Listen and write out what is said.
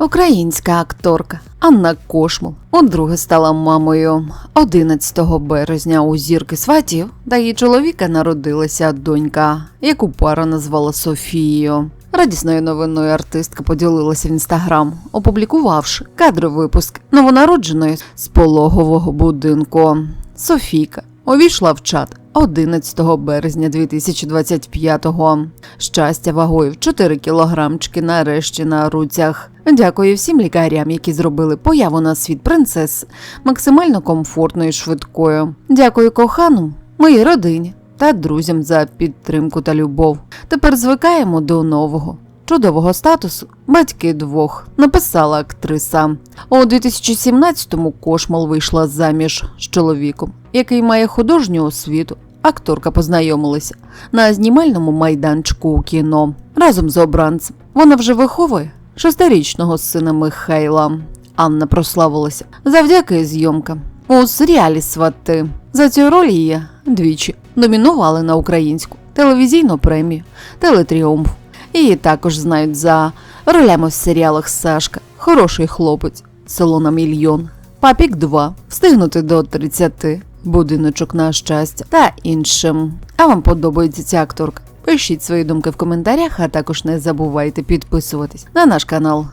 Українська акторка Анна Кошмул удруге стала мамою 11 березня у зірки сватів, та її чоловіка народилася донька, яку пара назвала Софією. Радісною новиною артистка поділилася в інстаграм, опублікувавши кадровий випуск новонародженої з пологового будинку. Софійка увійшла в чат 11 березня 2025-го. Щастя вагою в 4 кілограмчики нарешті на руцях. Дякую всім лікарям, які зробили появу на світ принцес максимально комфортною і швидкою. Дякую кохану, моїй родині та друзям за підтримку та любов. Тепер звикаємо до нового. Чудового статусу батьки двох написала актриса. У 2017-му Кошмал вийшла заміж з чоловіком, який має художню освіту. Акторка познайомилася на знімальному майданчику у кіно разом з обранцем. Вона вже виховує шестирічного сина Михайла. Анна прославилася завдяки зйомкам у серіалі Свати. За цю роль її двічі номінували на українську телевізійну премію Телетріумф. Її також знають за ролями в серіалах Сашка, Хороший хлопець, Село на мільйон, Папік 2, Встигнути до 30, Будиночок на щастя та іншим. А вам подобається ця акторка? Пишіть свої думки в коментарях, а також не забувайте підписуватись на наш канал.